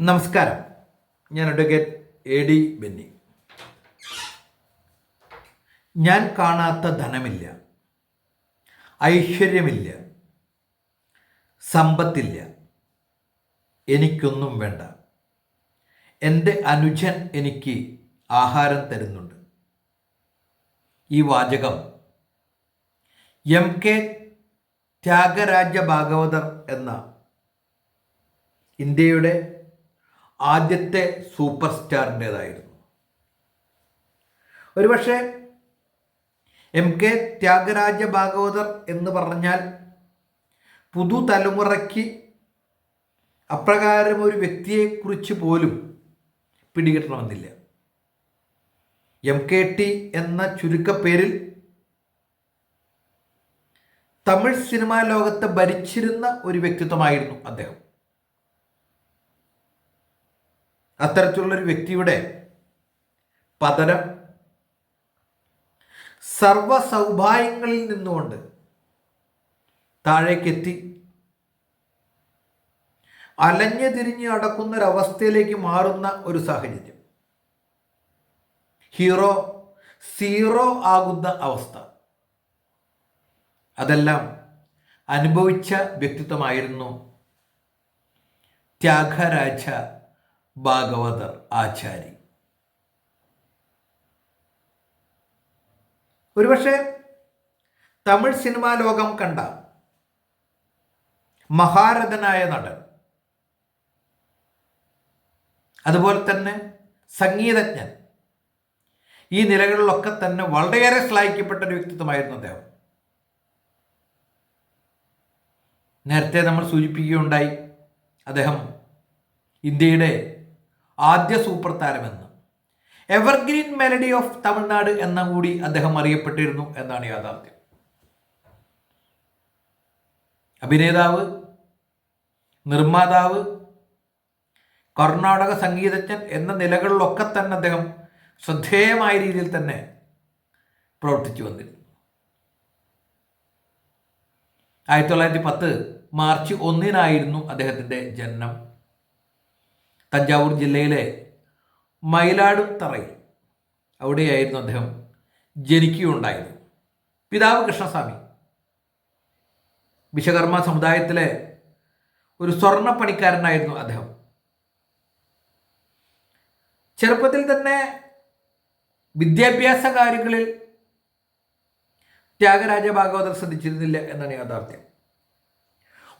നമസ്കാരം. ഞാൻ advocate A D Benny. ഞാൻ കാണാത്ത ധനമില്ല. ഐശ്വര്യമില്ല. സമ്പത്തില്ല. എനിക്കൊന്നും വേണ്ട. എന്റെ അനുജൻ എനിക്ക് ആഹാരം തരുന്നുണ്ട്. ഈ വാചകം എം കെ ത്യാഗരാജ ഭാഗവതർ എന്ന ഇന്ത്യയുടെ ആദ്യത്തെ സൂപ്പർ സ്റ്റാറിന്റേതായിരുന്നു ഒരുപക്ഷെ എം കെ ത്യാഗരാജ ഭാഗവതർ എന്ന് പറഞ്ഞാൽ പുതുതലമുറയ്ക്ക് അപ്രകാരം ഒരു വ്യക്തിയെക്കുറിച്ച് പോലും പിടികിട്ടണമെന്നില്ല. എം കെ ടി എന്ന ചുരുക്കപ്പേരിൽ തമിഴ് സിനിമാ ലോകത്തെ ഭരിച്ചിരുന്ന ഒരു വ്യക്തിത്വമായിരുന്നു അദ്ദേഹം. അത്തരത്തിലുള്ളൊരു വ്യക്തിയുടെ പതനം സർവ സൗഭാഗ്യങ്ങളിൽ നിന്നുകൊണ്ട് താഴേക്കെത്തി. അലഞ്ഞു തിരിഞ്ഞ് അടക്കുന്നൊരവസ്ഥയിലേക്ക് മാറുന്ന ഒരു സാഹചര്യം. ഹീറോ സീറോ ആകുന്ന അവസ്ഥ. അതെല്ലാം അനുഭവിച്ച വ്യക്തിത്വമായിരുന്നു ത്യാഗരാജ ഭാഗവതർ ആചാരി. ഒരുപക്ഷെ തമിഴ് സിനിമാ ലോകം കണ്ട മഹാരഥനായ നടൻ അതുപോലെ തന്നെ സംഗീതജ്ഞൻ ഈ നിലകളിലൊക്കെ തന്നെ വളരെയേറെ ശ്ലാഘിക്കപ്പെട്ട ഒരു വ്യക്തിത്വമായിരുന്നു അദ്ദേഹം. നേരത്തെ നമ്മൾ സൂചിപ്പിക്കുകയുണ്ടായി അദ്ദേഹം ഇന്ത്യയുടെ ആദ്യ സൂപ്പർ താരമെന്ന്. എവർഗ്രീൻ മെലഡി ഓഫ് തമിഴ്നാട് എന്ന കൂടി അദ്ദേഹം അറിയപ്പെട്ടിരുന്നു എന്നാണ് യാഥാർത്ഥ്യം. അഭിനേതാവ് നിർമ്മാതാവ് കർണാടക സംഗീതജ്ഞൻ എന്ന നിലകളിലൊക്കെ തന്നെ അദ്ദേഹം ശ്രദ്ധേയമായ രീതിയിൽ തന്നെ പ്രവർത്തിച്ചു വന്നിരുന്നു. ആയിരത്തി തൊള്ളായിരത്തി പത്ത് മാർച്ച് ഒന്നിനായിരുന്നു അദ്ദേഹത്തിന്റെ ജനനം. തഞ്ചാവൂർ ജില്ലയിലെ മയിലാടുത്തറയിൽ അവിടെയായിരുന്നു അദ്ദേഹം ജനിക്കുകയുണ്ടായത്. പിതാവ് കൃഷ്ണസ്വാമി. വിശ്വകർമ്മ സമുദായത്തിലെ ഒരു സ്വർണ പണിക്കാരനായിരുന്നു അദ്ദേഹം. ചെറുപ്പത്തിൽ തന്നെ വിദ്യാഭ്യാസ കാര്യങ്ങളിൽ ത്യാഗരാജ ഭാഗവതർ ശ്രദ്ധിച്ചിരുന്നില്ല എന്നാണ് യാഥാർത്ഥ്യം.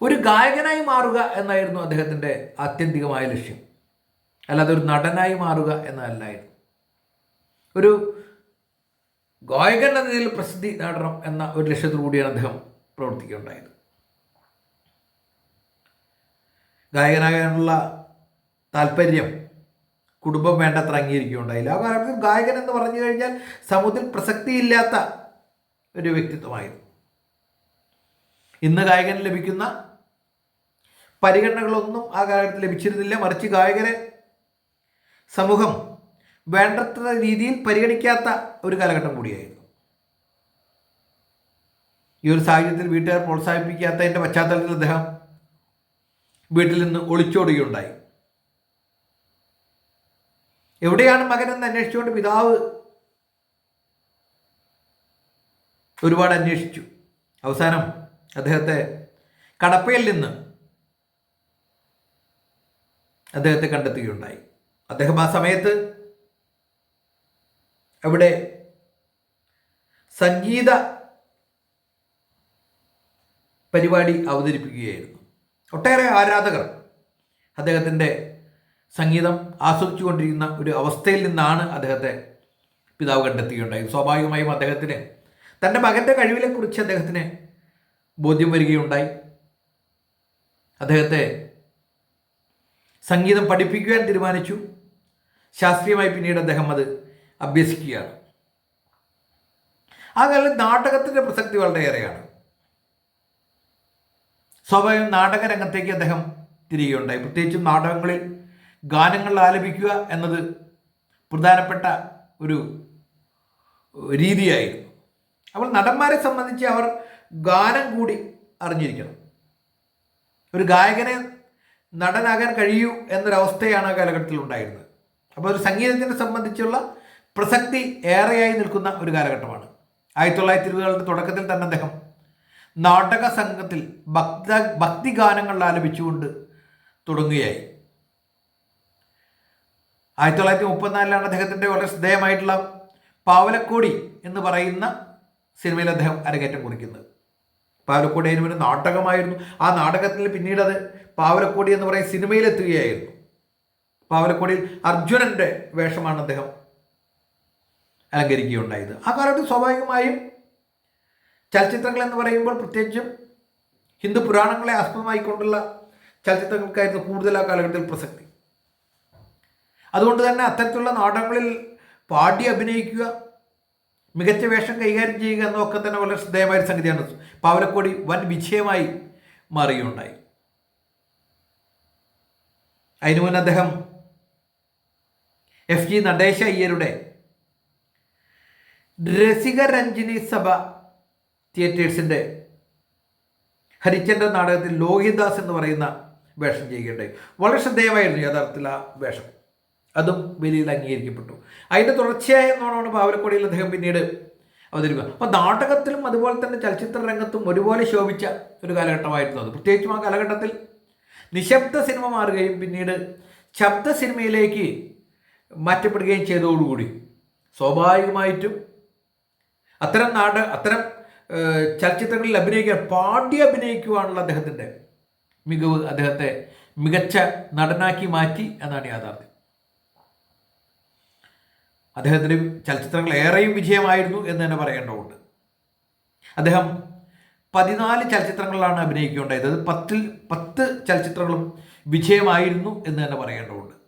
ഒരു ഗായകനായി മാറുക എന്നായിരുന്നു അദ്ദേഹത്തിന്റെ ആത്യന്തികമായ ലക്ഷ്യം. അല്ലാതെ ഒരു നടനായി മാറുക എന്നതല്ലായിരുന്നു. ഒരു ഗായകൻ എന്ന നിലയിൽ പ്രസിദ്ധി നേടണം എന്ന ഒരു ലക്ഷ്യത്തോടു കൂടിയാണ് അദ്ദേഹം പ്രവർത്തിക്കുകയുണ്ടായത്. ഗായകനാകാനുള്ള താല്പര്യം കുടുംബം വേണ്ടത്ര അംഗീകരിക്കുകയുണ്ടായില്ല. ആ കാലത്ത് ഗായകൻ എന്ന് പറഞ്ഞു കഴിഞ്ഞാൽ സമൂഹത്തിൽ പ്രസക്തിയില്ലാത്ത ഒരു വ്യക്തിത്വമായിരുന്നു. ഇന്ന് ഗായകന് ലഭിക്കുന്ന പരിഗണനകളൊന്നും ആ കാലഘട്ടത്തിൽ ലഭിച്ചിരുന്നില്ല. മറിച്ച് ഗായകനെ സമൂഹം വേണ്ടത്ര രീതിയിൽ പരിഗണിക്കാത്ത ഒരു കാലഘട്ടം കൂടിയായിരുന്നു. ഈ ഒരു സാഹചര്യത്തിൽ വീട്ടുകാർ പ്രോത്സാഹിപ്പിക്കാത്തതിന്റെ പശ്ചാത്തലത്തിൽ അദ്ദേഹം വീട്ടിൽ നിന്ന് ഒളിച്ചോടുകയുണ്ടായി. എവിടെയാണ് മകനെന്ന് അന്വേഷിച്ചുകൊണ്ട് പിതാവ് ഒരുപാട് അന്വേഷിച്ചു. അവസാനം അദ്ദേഹത്തെ കടപ്പയിൽ നിന്ന് അദ്ദേഹത്തെ കണ്ടെത്തുകയുണ്ടായി. അദ്ദേഹം ആ സമയത്ത് അവിടെ സംഗീത പരിപാടി അവതരിപ്പിക്കുകയായിരുന്നു. ഒട്ടേറെ ആരാധകർ അദ്ദേഹത്തിന്റെ സംഗീതം ആസ്വദിച്ചുകൊണ്ടിരിക്കുന്ന ഒരു അവസ്ഥയിൽ നിന്നാണ് അദ്ദേഹത്തെ പിതാവ് കണ്ടെത്തുകയുണ്ടായത് സ്വാഭാവികമായും അദ്ദേഹത്തിന് തന്റെ മകന്റെ കഴിവിനെക്കുറിച്ച് അദ്ദേഹത്തിന് ബോധ്യം വരികയുണ്ടായി. അദ്ദേഹത്തെ സംഗീതം പഠിപ്പിക്കുവാൻ തീരുമാനിച്ചു. ശാസ്ത്രീയമായി പിന്നീട് അദ്ദേഹം അത് അഭ്യസിക്കുകയാണ്. ആ കാലത്ത് നാടകത്തിന്റെ പ്രസക്തി വളരെയേറെയാണ് സ്വാഭാവികം നാടക രംഗത്തേക്ക് അദ്ദേഹം തിരികെയുണ്ടായി പ്രത്യേകിച്ചും നാടകങ്ങളിൽ ഗാനങ്ങൾ ആലപിക്കുക എന്നത് പ്രധാനപ്പെട്ട ഒരു രീതിയായിരുന്നു. അപ്പോൾ നടന്മാരെ സംബന്ധിച്ച് അവർ ഗാനം കൂടി അറിഞ്ഞിരിക്കണം. ഒരു ഗായകനെ നടനാകാൻ കഴിയൂ എന്നൊരവസ്ഥയാണ് ആ കാലഘട്ടത്തിൽ ഉണ്ടായിരുന്നത് അപ്പോൾ ഒരു സംഗീതത്തിനെ സംബന്ധിച്ചുള്ള പ്രസക്തി ഏറെയായി നിൽക്കുന്ന ഒരു കാലഘട്ടമാണ്. ആയിരത്തി തൊള്ളായിരത്തി ഇരുപതുകളുടെ തുടക്കത്തിൽ തന്നെ അദ്ദേഹം നാടക സംഘത്തിൽ ഭക്ത ഭക്തിഗാനങ്ങൾ ആലപിച്ചുകൊണ്ട് തുടങ്ങുകയായി. ആയിരത്തി തൊള്ളായിരത്തി മുപ്പത്തിനാലിലാണ് അദ്ദേഹത്തിന്റെ വളരെ ശ്രദ്ധേയമായിട്ടുള്ള പാവലക്കോടി എന്ന് പറയുന്ന സിനിമയിൽ അദ്ദേഹം അരങ്ങേറ്റം കുറിക്കുന്നത്. പാവലക്കോടി അതിന് ഒരു നാടകമായിരുന്നു. ആ നാടകത്തിൽ പിന്നീട് അത് പാവലക്കോടി എന്ന് പറയുന്ന സിനിമയിലെത്തുകയായിരുന്നു. പാവലക്കോടിയിൽ അർജുനന്റെ വേഷമാണ് അദ്ദേഹം അലങ്കരിക്കുകയുണ്ടായത്. ആ കാലത്ത് സ്വാഭാവികമായും ചലച്ചിത്രങ്ങൾ എന്ന് പറയുമ്പോൾ പ്രത്യേകിച്ചും ഹിന്ദു പുരാണങ്ങളെ ആസ്പദമായിക്കൊണ്ടുള്ള ചലച്ചിത്രങ്ങൾക്കായിരുന്നു കൂടുതൽ ആ കാലഘട്ടത്തിൽ പ്രസക്തി. അതുകൊണ്ട് തന്നെ അത്തരത്തിലുള്ള നാടകങ്ങളിൽ പാടി അഭിനയിക്കുക മികച്ച വേഷം കൈകാര്യം ചെയ്യുക എന്നൊക്കെ തന്നെ വളരെ ശ്രദ്ധേയമായ ഒരു സംഗതിയാണ്. പാവലക്കോടി വൻ വിജയമായി മാറുകയുണ്ടായി. അതിനു മുൻ അദ്ദേഹം എഫ് ജി നടേശ അയ്യരുടെ. രസികരഞ്ജിനി സഭ തിയേറ്റേഴ്സിന്റെ ഹരിചന്ദ്ര നാടകത്തിൽ ലോഹിദാസ് എന്ന് പറയുന്ന വേഷം ചെയ്യുകയുണ്ടായി വളരെ ശ്രദ്ധേയമായിരുന്നു യഥാർത്ഥത്തിൽ ആ വേഷം. അതും വലിയ അംഗീകരിക്കപ്പെട്ടു. അതിന്റെ തുടർച്ചയായ എന്നോണമാണ് പാവലക്കോടിയിൽ അദ്ദേഹം പിന്നീട് അവതരിക്കുക അപ്പോൾ നാടകത്തിലും അതുപോലെ തന്നെ ചലച്ചിത്ര രംഗത്തും ഒരുപോലെ ശോഭിച്ച ഒരു കാലഘട്ടമായിരുന്നു അത്. പ്രത്യേകിച്ചും ആ കാലഘട്ടത്തിൽ നിശബ്ദ സിനിമ മാറുകയും പിന്നീട് ശബ്ദ സിനിമയിലേക്ക് മാറ്റപ്പെടുകയും ചെയ്തതോടുകൂടി സ്വാഭാവികമായിട്ടും അത്തരം നാട് അത്തരം ചലച്ചിത്രങ്ങളിൽ അഭിനയിക്കാൻ പാടി അഭിനയിക്കുവാനുള്ള അദ്ദേഹത്തിന്റെ മികവ് അദ്ദേഹത്തെ മികച്ച നടനാക്കി മാറ്റി എന്നാണ് യാഥാർത്ഥ്യം. അദ്ദേഹത്തിന്റെ ചലച്ചിത്രങ്ങൾ ഏറെയും വിജയമായിരുന്നു എന്ന് തന്നെ പറയേണ്ടതുണ്ട്. അദ്ദേഹം പതിനാല് ചലച്ചിത്രങ്ങളിലാണ് അഭിനയിക്കുകയുണ്ടായത് അത് പത്തിൽ പത്ത് ചലച്ചിത്രങ്ങളും വിജയമായിരുന്നു എന്ന് തന്നെ പറയേണ്ടതുണ്ട്.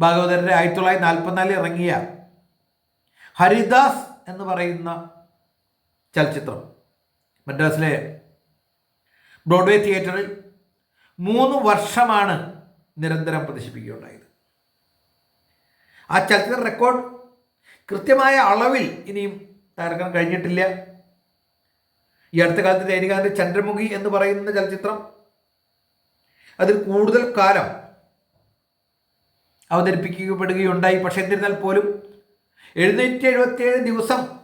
ഭാഗവതരുടെ ആയിരത്തി തൊള്ളായിരത്തി നാൽപ്പത്തിനാലിൽ ഇറങ്ങിയ ഹരിദാസ് എന്ന് പറയുന്ന ചലച്ചിത്രം മദ്രാസിലെ ബ്രോഡ്വേ തിയേറ്ററിൽ മൂന്ന് വർഷമാണ് നിരന്തരം പ്രദർശിപ്പിക്കുകയുണ്ടായത്. ആ ചലച്ചിത്ര റെക്കോർഡ് കൃത്യമായ അളവിൽ ഇനിയും തകർക്കാൻ കഴിഞ്ഞിട്ടില്ല. ഈ അടുത്ത കാലത്ത് രജനികാന്ത് ചന്ദ്രമുഖി എന്ന് പറയുന്ന ചലച്ചിത്രം അതിൽ കൂടുതൽ കാലം അവതരിപ്പിക്കപ്പെടുകയുണ്ടായി. പക്ഷേ എന്നിരുന്നാൽ പോലും എഴുന്നൂറ്റി എഴുപത്തിയേഴ് ദിവസം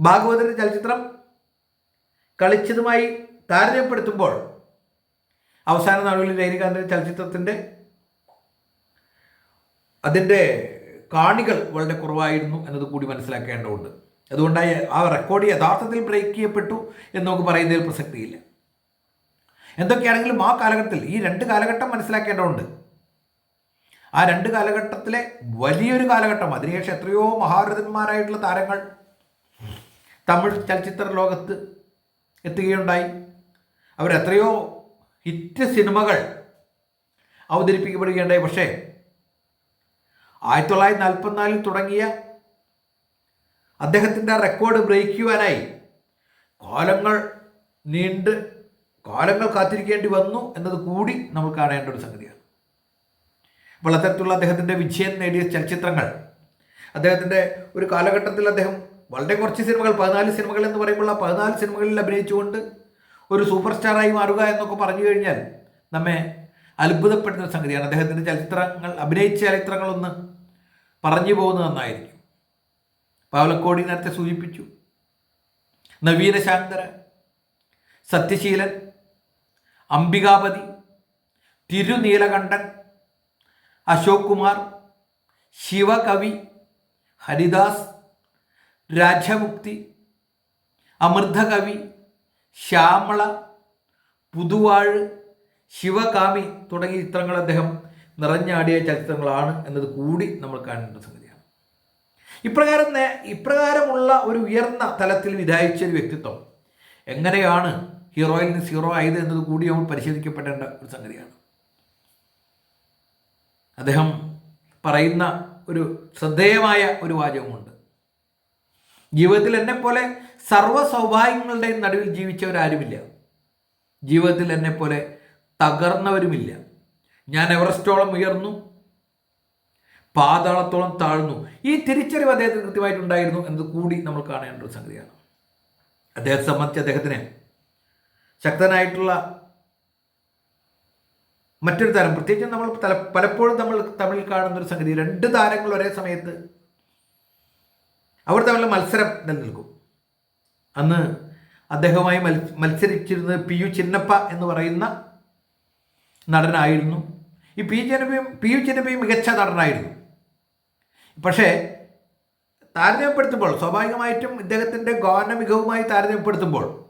ഭാഗവതന്റെ ചലച്ചിത്രം കളിച്ചതുമായി താരതമ്യപ്പെടുത്തുമ്പോൾ അവസാന നാളുകളിൽ രജനികാന്തിന്റെ ചലച്ചിത്രത്തിന്റെ അതിന്റെ കാണികൾ വളരെ കുറവായിരുന്നു എന്നത് കൂടി മനസ്സിലാക്കേണ്ടതുണ്ട്. അതുകൊണ്ടായി ആ റെക്കോർഡ് യഥാർത്ഥത്തിൽ ബ്രേക്ക് ചെയ്യപ്പെട്ടു എന്ന് നമുക്ക് പറയുന്നതിൽ പ്രസക്തിയില്ല. എന്തൊക്കെയാണെങ്കിലും ആ കാലഘട്ടത്തിൽ ഈ രണ്ട് കാലഘട്ടം മനസ്സിലാക്കേണ്ടതുണ്ട്. ആ രണ്ട് കാലഘട്ടത്തിലെ വലിയൊരു കാലഘട്ടം അതിനുശേഷം എത്രയോ മഹാരഥന്മാരായിട്ടുള്ള താരങ്ങൾ തമിഴ് ചലച്ചിത്ര ലോകത്ത് എത്തുകയുണ്ടായി. അവരെത്രയോ ഹിറ്റ് സിനിമകൾ അവതരിപ്പിക്കപ്പെടുകയുണ്ടായി. പക്ഷേ ആയിരത്തി തൊള്ളായിരത്തി നാൽപ്പത്തിനാലിൽ തുടങ്ങിയ അദ്ദേഹത്തിന്റെ റെക്കോർഡ് ബ്രേക്ക് ചെയ്യുവാനായി കാലങ്ങൾ നീണ്ട് കാലങ്ങൾ കാത്തിരിക്കേണ്ടി വന്നു എന്നത് കൂടി നമ്മൾ കാണേണ്ട ഒരു സംഗതിയാണ്. അപ്പോൾ അത്തരത്തിലുള്ള അദ്ദേഹത്തിന്റെ വിജയം നേടിയ ചലച്ചിത്രങ്ങൾ അദ്ദേഹത്തിന്റെ ഒരു കാലഘട്ടത്തിൽ അദ്ദേഹം വളരെ കുറച്ച് സിനിമകൾ പതിനാല് സിനിമകൾ എന്ന് പറയുമ്പോൾ ആ പതിനാല് സിനിമകളിൽ അഭിനയിച്ചുകൊണ്ട് ഒരു സൂപ്പർ സ്റ്റാറായി മാറുക എന്നൊക്കെ പറഞ്ഞു കഴിഞ്ഞാൽ നമ്മെ അത്ഭുതപ്പെടുന്ന സംഗതിയാണ്. അദ്ദേഹത്തിന്റെ ചലച്ചിത്രങ്ങൾ അഭിനയിച്ച ചലച്ചിത്രങ്ങളൊന്ന് പറഞ്ഞു പോകുന്നത് നന്നായിരിക്കും. പാവലക്കോടി നേരത്തെ സൂചിപ്പിച്ചു. നവീന ശാന്തര സത്യശീലൻ അംബികാപതി തിരുനീലകണ്ഠൻ അശോക് കുമാർ ശിവകവി ഹരിദാസ് രാജമുക്തി അമൃതകവി ശ്യാമള പുതുവാഴ് ശിവകാമി തുടങ്ങിയ ചിത്രങ്ങൾ അദ്ദേഹം നിറഞ്ഞാടിയ ചലച്ചിത്രങ്ങളാണ് എന്നത് കൂടി നമ്മൾ കാണേണ്ട സംഗതിയാണ്. ഇപ്രകാരം ഇപ്രകാരമുള്ള ഒരു ഉയർന്ന തലത്തിൽ വിധായിച്ച ഒരു വ്യക്തിത്വം എങ്ങനെയാണ് ഹീറോയിൽ നിന്ന് സീറോ ആയത് എന്നത് കൂടി നമ്മൾ പരിശോധിക്കപ്പെടേണ്ട ഒരു സംഗതിയാണ്. അദ്ദേഹം പറയുന്ന ഒരു ശ്രദ്ധേയമായ ഒരു വാചകമുണ്ട്. ജീവിതത്തിൽ എന്നെ പോലെ സർവ സൗഭാഗ്യങ്ങളുടെയും നടുവിൽ ജീവിച്ചവരാരുമില്ല. ജീവിതത്തിൽ എന്നെ പോലെ തകർന്നവരുമില്ല. ഞാൻ എവറസ്റ്റോളം ഉയർന്നു പാതാളത്തോളം താഴ്ന്നു. ഈ തിരിച്ചറിവ് അദ്ദേഹത്തിന് കൃത്യമായിട്ടുണ്ടായിരുന്നു എന്നത് കൂടി നമ്മൾ കാണേണ്ട ഒരു സംഗതിയാണ്. അദ്ദേഹത്തെ സംബന്ധിച്ച് അദ്ദേഹത്തിന് ശക്തനായിട്ടുള്ള മറ്റൊരു താരം. പ്രത്യേകിച്ചും നമ്മൾ തല പലപ്പോഴും നമ്മൾ തമിഴിൽ കാണുന്നൊരു സംഗതി രണ്ട് താരങ്ങൾ ഒരേ സമയത്ത് അവർ തമ്മിലുള്ള മത്സരം നിലനിൽക്കും. അന്ന് അദ്ദേഹവുമായി മത്സരിച്ചിരുന്നത് പി യു ചിന്നപ്പ എന്ന് പറയുന്ന നടനായിരുന്നു. ഈ പി ചിന്നപ്പയും പി യു ചിന്നപ്പയും മികച്ച നടനായിരുന്നു. പക്ഷേ താരതമ്യപ്പെടുത്തുമ്പോൾ സ്വാഭാവികമായിട്ടും ഇദ്ദേഹത്തിന്റെ ഗാന മികവുമായി താരതമ്യപ്പെടുത്തുമ്പോൾ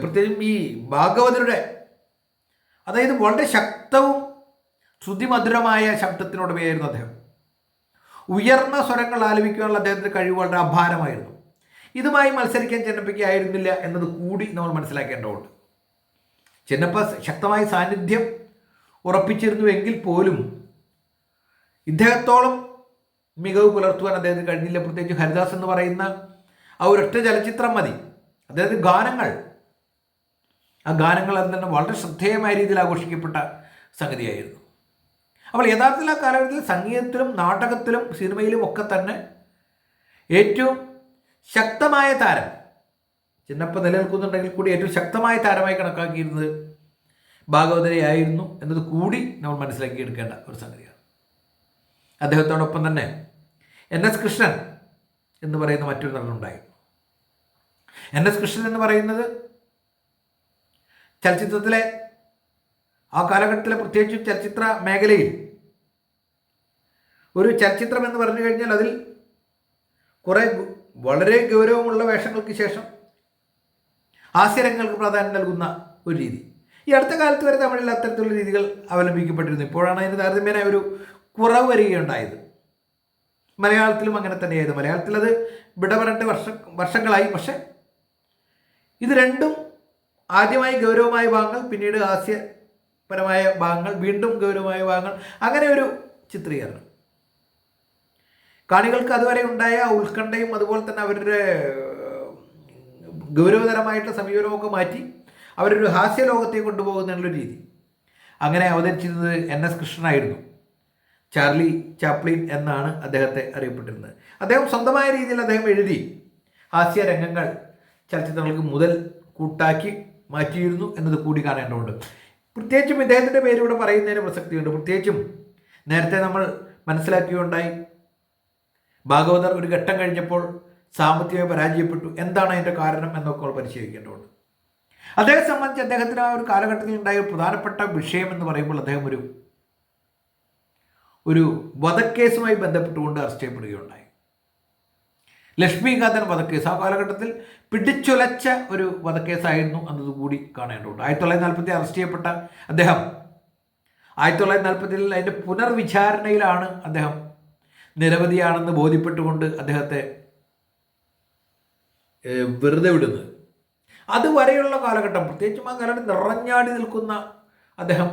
പ്രത്യേകിച്ചും ഈ ഭാഗവതരുടെ അതായത് വളരെ ശക്തവും ശ്രുതിമധുരമായ ശബ്ദത്തിനുടമയായിരുന്നു അദ്ദേഹം. ഉയർന്ന സ്വരങ്ങൾ ആലപിക്കാനുള്ള അദ്ദേഹത്തിന്റെ കഴിവ് വളരെ അപാരമായിരുന്നു. ഇതുമായി മത്സരിക്കാൻ ചെന്നപ്പയ്ക്ക് ആയിരുന്നില്ല എന്നത് കൂടി നമ്മൾ മനസ്സിലാക്കേണ്ടതുണ്ട്. ചെന്നപ്പ ശക്തമായ സാന്നിധ്യം ഉറപ്പിച്ചിരുന്നുവെങ്കിൽ പോലും ഇദ്ദേഹത്തോളം മികവ് പുലർത്തുവാൻ അദ്ദേഹത്തിന് കഴിഞ്ഞില്ല. പ്രത്യേകിച്ച് ഹരിദാസ് എന്ന് പറയുന്ന ആ ഒരൊറ്റ ചലച്ചിത്രം മതി. അദ്ദേഹത്തിന് ഗാനങ്ങൾ ആ ഗാനങ്ങൾ അത് തന്നെ വളരെ ശ്രദ്ധേയമായ രീതിയിൽ ആഘോഷിക്കപ്പെട്ട സംഗതിയായിരുന്നു. അപ്പോൾ യഥാർത്ഥത്തിൽ ആ കാലഘട്ടത്തിൽ സംഗീതത്തിലും നാടകത്തിലും സിനിമയിലും ഒക്കെ തന്നെ ഏറ്റവും ശക്തമായ താരം ചിന്നപ്പ നിലനിൽക്കുന്നുണ്ടെങ്കിൽ കൂടി ഏറ്റവും ശക്തമായ താരമായി കണക്കാക്കിയിരുന്നത് ഭാഗവതരെയായിരുന്നു എന്നത് കൂടി നമ്മൾ മനസ്സിലാക്കിയെടുക്കേണ്ട ഒരു സംഗതിയാണ്. അദ്ദേഹത്തോടൊപ്പം തന്നെ എൻ എസ് കൃഷ്ണൻ എന്ന് പറയുന്ന മറ്റൊരു നടനുണ്ടായിരുന്നു. എൻ എസ് കൃഷ്ണൻ എന്ന് പറയുന്നത് ചലച്ചിത്രത്തിലെ ആ കാലഘട്ടത്തിലെ പ്രത്യേകിച്ച് ചലച്ചിത്ര മേഖലയിൽ ഒരു ചലച്ചിത്രം എന്ന് പറഞ്ഞു കഴിഞ്ഞാൽ അതിൽ കുറേ വളരെ ഗൗരവമുള്ള വേഷങ്ങൾക്ക് ശേഷം ഹാസ്യരംഗങ്ങൾക്ക് പ്രാധാന്യം നൽകുന്ന ഒരു രീതി. ഈ അടുത്ത കാലത്ത് വരെ തമിഴിൽ അത്തരത്തിലുള്ള രീതികൾ അവലംബിക്കപ്പെട്ടിരുന്നു. ഇപ്പോഴാണ് അതിന് താരതമ്യേന ഒരു കുറവ് വരികയുണ്ടായത്. മലയാളത്തിലും അങ്ങനെ തന്നെയായിരുന്നു. മലയാളത്തിൽ അത് വർഷം വർഷങ്ങളായി. പക്ഷെ ഇത് രണ്ടും ആദ്യമായി ഗൗരവമായ ഭാഗങ്ങൾ പിന്നീട് ഹാസ്യപരമായ ഭാഗങ്ങൾ വീണ്ടും ഗൗരവമായ ഭാഗങ്ങൾ. അങ്ങനെ ഒരു ചിത്രീകരണം. കാണികൾക്ക് അതുവരെ ഉണ്ടായ ഉത്കണ്ഠയും അതുപോലെ തന്നെ അവരുടെ ഗൗരവതരമായിട്ടുള്ള സമീപനമൊക്കെ മാറ്റി അവരൊരു ഹാസ്യ ലോകത്തെ കൊണ്ടുപോകുന്നുള്ള രീതി. അങ്ങനെ അവതരിച്ചിരുന്നത് എൻ എസ് കൃഷ്ണനായിരുന്നു. ചാർലി ചാപ്ലിൻ എന്നാണ് അദ്ദേഹത്തെ അറിയപ്പെട്ടിരുന്നത്. അദ്ദേഹം സ്വന്തമായ രീതിയിൽ അദ്ദേഹം എഴുതി ഹാസ്യ രംഗങ്ങൾ ചലച്ചിത്രങ്ങൾക്ക് മുതൽ കൂട്ടാക്കി മാറ്റിയിരുന്നു എന്നത് കൂടി കാണേണ്ടതുണ്ട്. പ്രത്യേകിച്ചും ഇദ്ദേഹത്തിന്റെ പേര് ഇവിടെ പറയുന്നതിന് പ്രസക്തിയുണ്ട്. പ്രത്യേകിച്ചും നേരത്തെ നമ്മൾ മനസ്സിലാക്കിയുണ്ടായി. ഭാഗവതർ ഒരു ഘട്ടം കഴിഞ്ഞപ്പോൾ സാമ്പത്തികമായി പരാജയപ്പെട്ടു. എന്താണ് അതിന്റെ കാരണം എന്നൊക്കെ നമ്മൾ പരിശീലിക്കേണ്ടതുണ്ട് അദ്ദേഹത്തെ സംബന്ധിച്ച് അദ്ദേഹത്തിന് ആ ഒരു കാലഘട്ടത്തിൽ ഉണ്ടായ പ്രധാനപ്പെട്ട വിഷയം എന്ന് പറയുമ്പോൾ അദ്ദേഹം ഒരു ഒരു വധക്കേസുമായി ബന്ധപ്പെട്ടുകൊണ്ട് അറസ്റ്റ് ചെയ്യപ്പെടുകയുണ്ടായി. ലക്ഷ്മികാന്തൻ വധക്കേസ്. ആ കാലഘട്ടത്തിൽ പിടിച്ചുലച്ച ഒരു വധക്കേസായിരുന്നു എന്നത് കൂടി കാണേണ്ടതുണ്ട്. ആയിരത്തി തൊള്ളായിരത്തി നാൽപ്പത്തി അറസ്റ്റ് ചെയ്യപ്പെട്ട അദ്ദേഹം ആയിരത്തി തൊള്ളായിരത്തി നാൽപ്പത്തിയിൽ അതിന്റെ പുനർവിചാരണയിലാണ് അദ്ദേഹം നിരവധിയാണെന്ന് ബോധ്യപ്പെട്ടുകൊണ്ട് അദ്ദേഹത്തെ വെറുതെ വിടുന്നത്. അതുവരെയുള്ള കാലഘട്ടം പ്രത്യേകിച്ചും ആ കാലഘട്ടം നിറഞ്ഞാടി നിൽക്കുന്ന അദ്ദേഹം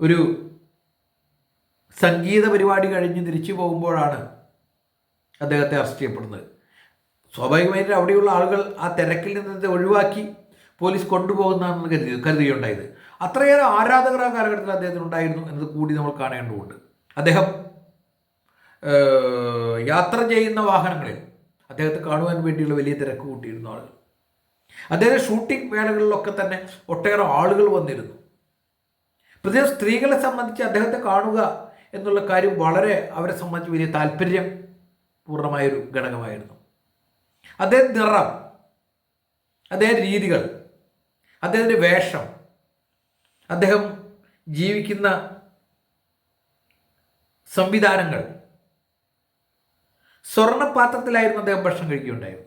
ഒരു സംഗീത പരിപാടി കഴിഞ്ഞ് തിരിച്ചു പോകുമ്പോഴാണ് അദ്ദേഹത്തെ അറസ്റ്റ് ചെയ്യപ്പെടുന്നത്. സ്വാഭാവികമായിട്ട് അവിടെയുള്ള ആളുകൾ ആ തിരക്കിൽ നിന്ന് ഒഴിവാക്കി പോലീസ് കൊണ്ടുപോകുന്നതാണെന്ന് കരുതി കരുതുകയുണ്ടായത്. അത്രയേറെ ആരാധകർ ആ കാലഘട്ടത്തിൽ അദ്ദേഹത്തിന് ഉണ്ടായിരുന്നു എന്നത് കൂടി നമ്മൾ കാണേണ്ടതുണ്ട്. അദ്ദേഹം യാത്ര ചെയ്യുന്ന വാഹനങ്ങളിൽ അദ്ദേഹത്തെ കാണുവാൻ വേണ്ടിയുള്ള വലിയ തിരക്ക് കൂട്ടിയിരുന്ന ആളുകൾ. അദ്ദേഹം ഷൂട്ടിംഗ് വേളകളിലൊക്കെ തന്നെ ഒട്ടേറെ ആളുകൾ വന്നിരുന്നു. പ്രത്യേകം സ്ത്രീകളെ സംബന്ധിച്ച് അദ്ദേഹത്തെ കാണുക എന്നുള്ള കാര്യം വളരെ അവരെ സംബന്ധിച്ച് വലിയ താല്പര്യം പൂർണമായൊരു ഘടകമായിരുന്നു. അദ്ദേഹം നിറം അദ്ദേഹം രീതികൾ അദ്ദേഹത്തിന്റെ വേഷം അദ്ദേഹം ജീവിക്കുന്ന സംവിധാനങ്ങൾ സ്വർണപാത്രത്തിലായിരുന്നു അദ്ദേഹം ഭക്ഷണം കഴിക്കുകയുണ്ടായിരുന്നത്.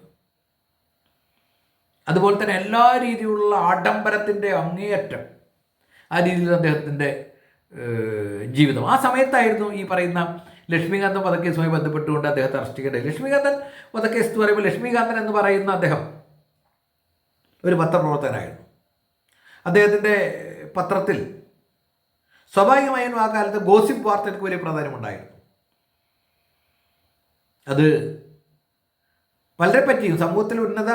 അതുപോലെ തന്നെ എല്ലാ രീതിയിലുള്ള ആഡംബരത്തിന്റെ അങ്ങേയറ്റം ആ രീതിയിൽ അദ്ദേഹത്തിന്റെ ജീവിതം. ആ സമയത്തായിരുന്നു ഈ പറയുന്ന ലക്ഷ്മികാന്തൻ വധക്കേസുമായി ബന്ധപ്പെട്ടുകൊണ്ട് അദ്ദേഹത്തെ അറസ്റ്റ് ചെയ്യേണ്ടത്. ലക്ഷ്മികാന്തൻ വധക്കേസ് എന്ന് പറയുമ്പോൾ ലക്ഷ്മികാന്തൻ എന്ന് പറയുന്ന അദ്ദേഹം ഒരു പത്രപ്രവർത്തകനായിരുന്നു. അദ്ദേഹത്തിന്റെ പത്രത്തിൽ സ്വാഭാവികമായും ആ കാലത്ത് ഗോസിപ്പ് വാർത്തകൾക്ക് വലിയ പ്രാധാന്യമുണ്ടായിരുന്നു. അത് വളരെ പറ്റിയും സമൂഹത്തിൽ ഉന്നത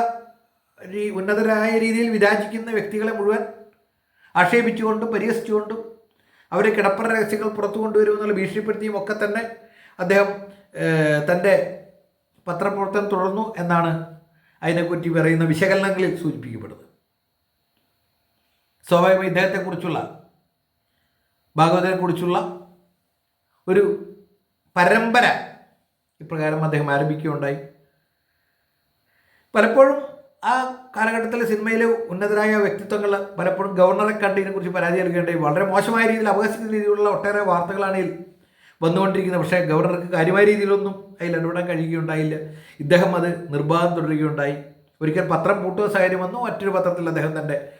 ഉന്നതരായ രീതിയിൽ വിരാജിക്കുന്ന വ്യക്തികളെ മുഴുവൻ ആക്ഷേപിച്ചുകൊണ്ടും പരിഹസിച്ചുകൊണ്ടും അവരെ കിടപ്പറ രഹസ്യങ്ങൾ പുറത്തു കൊണ്ടുവരുമെന്നുള്ള ഭീഷണിപ്പെടുത്തിയും ഒക്കെ തന്നെ അദ്ദേഹം തന്റെ പത്രപ്രവർത്തനം തുടർന്നു എന്നാണ് അതിനെക്കുറിച്ച് പറയുന്ന വിശകലനങ്ങളിൽ സൂചിപ്പിക്കപ്പെടുന്നത്. സ്വാഭാവികമായി ഇദ്ദേഹത്തെക്കുറിച്ചുള്ള ഭാഗവതനെക്കുറിച്ചുള്ള ഒരു പരമ്പര ഇപ്രകാരം അദ്ദേഹം ആരംഭിക്കുകയുണ്ടായി. പലപ്പോഴും ആ കാലഘട്ടത്തിലെ സിനിമയിലെ ഉന്നതരായ വ്യക്തിത്വങ്ങൾ പലപ്പോഴും ഗവർണറെ കണ്ടതിനെ കുറിച്ച് പരാതി നൽകേണ്ടായി വളരെ മോശമായ രീതിയിൽ അപകസിക്കുന്ന രീതിയിലുള്ള ഒട്ടേറെ വാർത്തകളാണ് വന്നുകൊണ്ടിരിക്കുന്നത്. പക്ഷേ ഗവർണർക്ക് കാര്യമായ രീതിയിലൊന്നും അതിൽ ഇടപെടാൻ കഴിയുകയുണ്ടായില്ല. ഇദ്ദേഹം അത് നിർബാധം തുടരുകയുണ്ടായി. ഒരിക്കൽ പത്രം പൂട്ടുക സാഹചര്യം വന്നു മറ്റൊരു പത്രത്തിൽ അദ്ദേഹം തന്റെ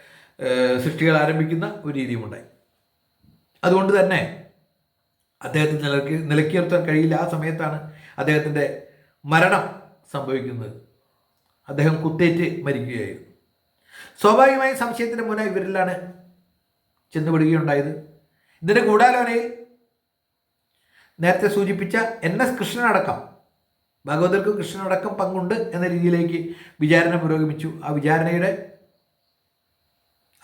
സൃഷ്ടികൾ ആരംഭിക്കുന്ന ഒരു രീതിയുമുണ്ടായി. അതുകൊണ്ട് തന്നെ അദ്ദേഹത്തിന് നിലയ്ക്ക് നിലക്കിയർത്താൻ കഴിയില്ല. ആ സമയത്താണ് അദ്ദേഹത്തിന്റെ മരണം സംഭവിക്കുന്നത്. അദ്ദേഹം കുത്തേറ്റ് മരിക്കുകയായിരുന്നു. സ്വാഭാവികമായി സംശയത്തിന് മുന ഇവരിലാണ് ചെന്നുപെടുകയുണ്ടായത്. ഇതിന്റെ ഗൂഢാലോചനയിൽ നേരത്തെ സൂചിപ്പിച്ച എൻ എസ് കൃഷ്ണനടക്കം ഭാഗവതർക്ക് കൃഷ്ണനടക്കം പങ്കുണ്ട് എന്ന രീതിയിലേക്ക് വിചാരണ പുരോഗമിച്ചു. ആ വിചാരണയുടെ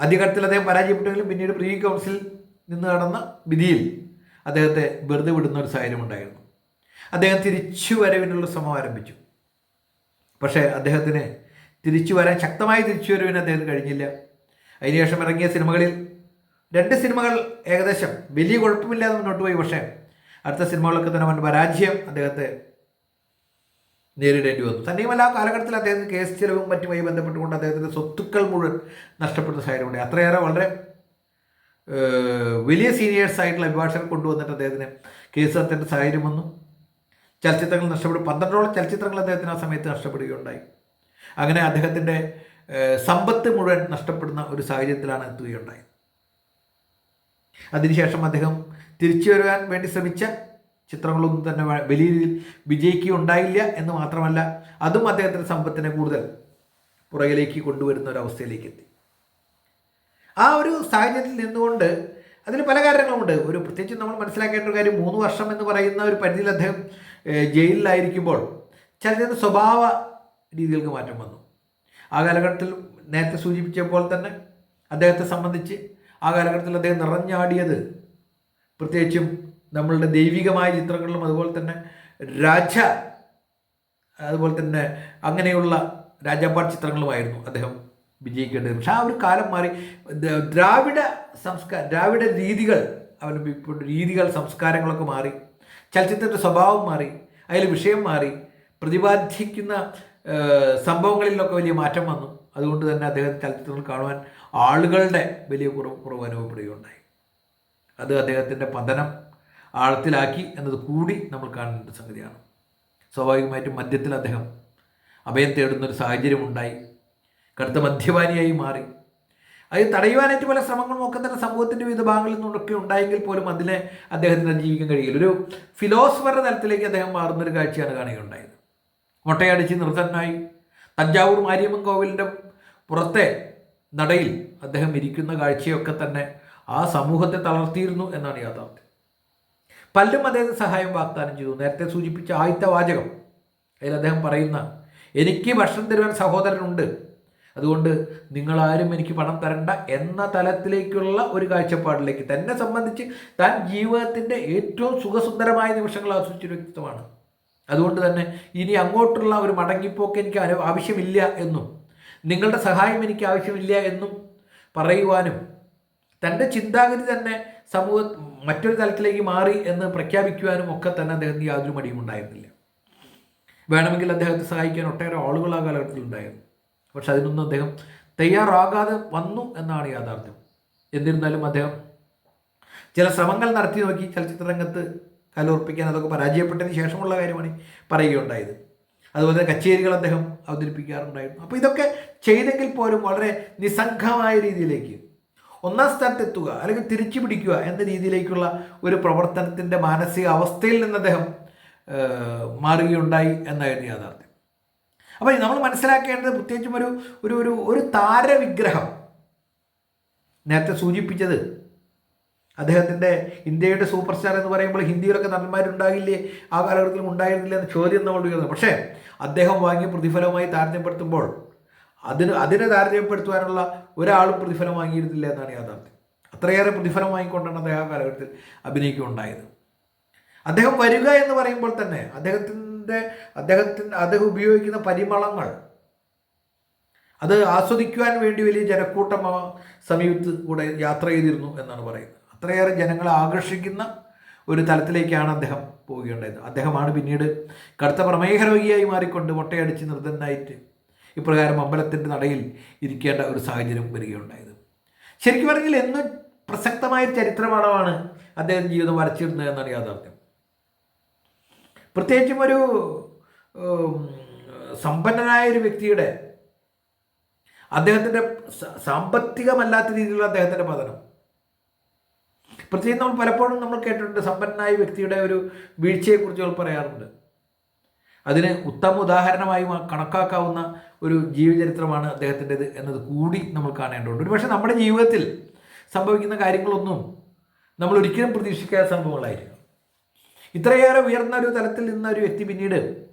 ആദ്യഘട്ടത്തിൽ അദ്ദേഹം പരാജയപ്പെട്ടെങ്കിലും പിന്നീട് പ്രീ കൗൺസിൽ നിന്ന് നടന്ന വിധിയിൽ അദ്ദേഹത്തെ വെറുതെ വിടുന്ന ഒരു സാഹചര്യം ഉണ്ടായിരുന്നു അദ്ദേഹം തിരിച്ചു വരവിനുള്ള ശ്രമം ആരംഭിച്ചു. പക്ഷേ അദ്ദേഹത്തിന് തിരിച്ചു വരാൻ ശക്തമായി തിരിച്ചു വരുവിന് അദ്ദേഹത്തിന് കഴിഞ്ഞില്ല. അതിനുശേഷം ഇറങ്ങിയ സിനിമകളിൽ രണ്ട് സിനിമകൾ ഏകദേശം വലിയ കുഴപ്പമില്ലാതെ മുന്നോട്ട് പോയി. പക്ഷേ അടുത്ത സിനിമകളൊക്കെ തന്നെ വൻ പരാജയം അദ്ദേഹത്തെ നേരിടേണ്ടി വന്നു. തന്നെയുമല്ല ആ കാലഘട്ടത്തിൽ അദ്ദേഹത്തിന് കേസ് ചിലവും മറ്റുമായി ബന്ധപ്പെട്ടുകൊണ്ട് അദ്ദേഹത്തിന്റെ സ്വത്തുക്കൾ മുഴുവൻ നഷ്ടപ്പെടുന്ന സാഹചര്യമുണ്ട്. അത്രയേറെ വളരെ വലിയ സീനിയേഴ്സ് ആയിട്ടുള്ള അഭിഭാഷകർ കൊണ്ടുവന്നിട്ട് അദ്ദേഹത്തിന് കേസ് എത്തേണ്ട സാഹചര്യം വന്നു. ചലച്ചിത്രങ്ങൾ നഷ്ടപ്പെടും. പന്ത്രണ്ടോളം ചലച്ചിത്രങ്ങൾ അദ്ദേഹത്തിന് ആ സമയത്ത് നഷ്ടപ്പെടുകയുണ്ടായി. അങ്ങനെ അദ്ദേഹത്തിന്റെ സമ്പത്ത് മുഴുവൻ നഷ്ടപ്പെടുന്ന ഒരു സാഹചര്യത്തിലാണ് എത്തുകയുണ്ടായത് അതിനുശേഷം അദ്ദേഹം തിരിച്ചു വരുവാൻ വേണ്ടി ശ്രമിച്ച ചിത്രങ്ങളൊന്നും തന്നെ വലിയ രീതിയിൽ വിജയിക്കുകയുണ്ടായില്ല എന്ന് മാത്രമല്ല അതും അദ്ദേഹത്തിന്റെ സമ്പത്തിനെ കൂടുതൽ പുറകിലേക്ക് കൊണ്ടുവരുന്ന ഒരു അവസ്ഥയിലേക്ക് എത്തി. ആ ഒരു സാഹചര്യത്തിൽ നിന്നുകൊണ്ട് അതിൽ പല കാര്യങ്ങളുമുണ്ട് ഒരു പ്രത്യേകിച്ച് നമ്മൾ മനസ്സിലാക്കേണ്ട ഒരു കാര്യം മൂന്ന് വർഷം എന്ന് പറയുന്ന ഒരു പരിധിയിൽ അദ്ദേഹം ജയിലിലായിരിക്കുമ്പോൾ ചിലതിന്റെ സ്വഭാവ രീതികൾക്ക് മാറ്റം വന്നു. ആ കാലഘട്ടത്തിൽ നേരത്തെ സൂചിപ്പിച്ച പോലെ തന്നെ അദ്ദേഹത്തെ സംബന്ധിച്ച് ആ കാലഘട്ടത്തിൽ അദ്ദേഹം നിറഞ്ഞാടിയത് പ്രത്യേകിച്ചും നമ്മളുടെ ദൈവികമായ ചിത്രങ്ങളിലും അതുപോലെ തന്നെ രാജ അതുപോലെ തന്നെ അങ്ങനെയുള്ള രാജാപാട് ചിത്രങ്ങളുമായിരുന്നു അദ്ദേഹം വിജയിക്കേണ്ടത്. പക്ഷെ ആ ഒരു കാലം മാറി. ദ്രാവിഡ സംസ്കാര ദ്രാവിഡ രീതികൾ അവരുടെ രീതികൾ സംസ്കാരങ്ങളൊക്കെ മാറി. ചലച്ചിത്രത്തിന്റെ സ്വഭാവം മാറി അതിൽ വിഷയം മാറി പ്രതിപാദിക്കുന്ന സംഭവങ്ങളിലൊക്കെ വലിയ മാറ്റം വന്നു. അതുകൊണ്ട് തന്നെ അദ്ദേഹം ചലച്ചിത്രങ്ങൾ കാണുവാൻ ആളുകളുടെ വലിയ കുറവ് കുറവ് അനുഭവപ്പെടുകയുണ്ടായി. അത് അദ്ദേഹത്തിന്റെ പതനം ആഴത്തിലാക്കി എന്നത് കൂടി നമ്മൾ കാണേണ്ട സംഗതിയാണ്. സ്വാഭാവികമായിട്ടും മദ്യത്തിൽ അദ്ദേഹം അഭയം തേടുന്നൊരു സാഹചര്യമുണ്ടായി. കടുത്ത മദ്യപാനിയായി മാറി. അത് തടയുവാനായിട്ട് പല ശ്രമങ്ങളും ഒക്കെ തന്നെ സമൂഹത്തിന്റെ വിവിധ ഭാഗങ്ങളിൽ നിന്നൊക്കെ ഉണ്ടായെങ്കിൽ പോലും അതിനെ അദ്ദേഹത്തിന് അതിജീവിക്കാൻ കഴിയില്ല. ഒരു ഫിലോസഫറുടെ തലത്തിലേക്ക് അദ്ദേഹം മാറുന്നൊരു കാഴ്ചയാണ് കാണുകയുണ്ടായത്. മുട്ടയടിച്ച് നിർത്തനായി തഞ്ചാവൂർ മാരിയമ്മൻ കോവിലിന്റെ പുറത്തെ നടയിൽ അദ്ദേഹം ഇരിക്കുന്ന കാഴ്ചയൊക്കെ തന്നെ ആ സമൂഹത്തെ തളർത്തിയിരുന്നു എന്നാണ് യാഥാർത്ഥ്യം. പലരും അദ്ദേഹത്തിന് സഹായം വാഗ്ദാനം ചെയ്തു. നേരത്തെ സൂചിപ്പിച്ച ആദ്യത്തെ വാചകം അതിൽ അദ്ദേഹം പറയുന്ന എനിക്ക് ഭക്ഷണം തരുവാൻ സഹോദരനുണ്ട്. അതുകൊണ്ട് നിങ്ങളാരും എനിക്ക് പണം തരണ്ട എന്ന തലത്തിലേക്കുള്ള ഒരു കാഴ്ചപ്പാടിലേക്ക് തന്നെ സംബന്ധിച്ച് താൻ ജീവിതത്തിന്റെ ഏറ്റവും സുഖസുന്ദരമായ നിമിഷങ്ങൾ ആസ്വദിച്ചൊരു വ്യക്തിത്വമാണ്. അതുകൊണ്ട് തന്നെ ഇനി അങ്ങോട്ടുള്ള ഒരു മടങ്ങിപ്പോക്ക് എനിക്ക് ആവശ്യമില്ല എന്നും നിങ്ങളുടെ സഹായം എനിക്ക് ആവശ്യമില്ല എന്നും പറയുവാനും തന്റെ ചിന്താഗതി തന്നെ സമൂഹ മറ്റൊരു തലത്തിലേക്ക് മാറി എന്ന് പ്രഖ്യാപിക്കുവാനും ഒക്കെ തന്നെ അദ്ദേഹത്തിന് യാതൊരു മടിയും ഉണ്ടായിരുന്നില്ല. വേണമെങ്കിൽ അദ്ദേഹത്തെ സഹായിക്കാൻ ഒട്ടേറെ ആളുകൾ ആ കാലഘട്ടത്തിൽ ഉണ്ടായിരുന്നു പക്ഷെ അതിനൊന്നും അദ്ദേഹം തയ്യാറാകാതെ വന്നു എന്നാണ് യാഥാർത്ഥ്യം. എന്നിരുന്നാലും അദ്ദേഹം ചില ശ്രമങ്ങൾ നടത്തി നോക്കി ചലച്ചിത്ര രംഗത്ത് കലോർപ്പിക്കാൻ അതൊക്കെ പരാജയപ്പെട്ടതിന് ശേഷമുള്ള കാര്യമാണ് പറയുകയുണ്ടായത്. അതുപോലെ തന്നെ കച്ചേരികൾ അദ്ദേഹം അവതരിപ്പിക്കാറുണ്ടായിരുന്നു. അപ്പോൾ ഇതൊക്കെ ചെയ്തെങ്കിൽ പോലും വളരെ നിസ്സംഗമായ രീതിയിലേക്ക് ഒന്നാം സ്ഥാനത്തെത്തുക അല്ലെങ്കിൽ തിരിച്ചു പിടിക്കുക എന്ന രീതിയിലേക്കുള്ള ഒരു പ്രവർത്തനത്തിന്റെ മാനസിക അവസ്ഥയിൽ നിന്ന് അദ്ദേഹം മാറുകയുണ്ടായി എന്നായിരുന്നു യാഥാർത്ഥ്യം. അപ്പോൾ നമ്മൾ മനസ്സിലാക്കേണ്ടത് പ്രത്യേകിച്ചും ഒരു ഒരു ഒരു ഒരു താരവിഗ്രഹം. നേരത്തെ സൂചിപ്പിച്ചത് അദ്ദേഹത്തിന്റെ ഇന്ത്യയുടെ സൂപ്പർ സ്റ്റാർ എന്ന് പറയുമ്പോൾ ഹിന്ദിയിലൊക്കെ നടന്മാരുണ്ടാകില്ലേ? ആ കാലഘട്ടത്തിലും ഉണ്ടായിരുന്നില്ല എന്ന് ചോദ്യം നമ്മൾ ഉയർന്നു. പക്ഷേ അദ്ദേഹം വാങ്ങിയ പ്രതിഫലമായി താരതമ്യപ്പെടുത്തുമ്പോൾ അതിന് അതിനെ താരതമ്യപ്പെടുത്തുവാനുള്ള ഒരാളും പ്രതിഫലം വാങ്ങിയിരുന്നില്ല എന്നാണ് യാഥാർത്ഥ്യം. അത്രയേറെ പ്രതിഫലം വാങ്ങിക്കൊണ്ടാണ് അദ്ദേഹം ആ കാലഘട്ടത്തിൽ അഭിനയിക്കുകയുണ്ടായത്. അദ്ദേഹം വരിക എന്ന് പറയുമ്പോൾ തന്നെ അദ്ദേഹത്തിന് അദ്ദേഹത്തിന്റെ അദ്ദേഹത്തിന് അദ്ദേഹം ഉപയോഗിക്കുന്ന പരിമളങ്ങൾ. അത് ആസ്വദിക്കുവാൻ വേണ്ടി വലിയ ജനക്കൂട്ടം സമീപത്ത് കൂടെ യാത്ര ചെയ്തിരുന്നു എന്നാണ് പറയുന്നത്. അത്രയേറെ ജനങ്ങളെ ആകർഷിക്കുന്ന ഒരു തലത്തിലേക്കാണ് അദ്ദേഹം പോവുകയുണ്ടായത് അദ്ദേഹമാണ് പിന്നീട് കടുത്ത പ്രമേഹ രോഗിയായി മാറിക്കൊണ്ട് മുട്ടയടിച്ച് നിർദ്ധനായിട്ട് ഇപ്രകാരം അമ്പലത്തിന്റെ നടയിൽ ഇരിക്കേണ്ട ഒരു സാഹചര്യം വരികയുണ്ടായത്. ശരിക്കും പറഞ്ഞാൽ എന്നും പ്രസക്തമായ ചരിത്രപാഠമാണ് അദ്ദേഹം ജീവിതം വരച്ചിരുന്നത് എന്നാണ് യാഥാർത്ഥ്യം. പ്രത്യേകിച്ചും ഒരു സമ്പന്നനായ ഒരു വ്യക്തിയുടെ അദ്ദേഹത്തിന്റെ സാമ്പത്തികമല്ലാത്ത രീതിയിലുള്ള അദ്ദേഹത്തിന്റെ പതനം. പ്രത്യേകിച്ച് നമ്മൾ പലപ്പോഴും നമ്മൾ കേട്ടിട്ടുണ്ട് സമ്പന്നനായ വ്യക്തിയുടെ ഒരു വീഴ്ചയെക്കുറിച്ച് നമ്മൾ പറയാറുണ്ട്. അതിന് ഉത്തമ ഉദാഹരണമായി കണക്കാക്കാവുന്ന ഒരു ജീവചരിത്രമാണ് അദ്ദേഹത്തിന്റെത് എന്നത് കൂടി നമ്മൾ കാണേണ്ടതുണ്ട്. ഒരു പക്ഷേ നമ്മുടെ ജീവിതത്തിൽ സംഭവിക്കുന്ന കാര്യങ്ങളൊന്നും നമ്മൾ ഒരിക്കലും പ്രതീക്ഷിക്കാത്ത സംഭവങ്ങളായിരിക്കും. ഇത്രയേറെ ഉയർന്ന ഒരു തലത്തിൽ നിന്ന ഒരു വ്യക്തി പിന്നീട്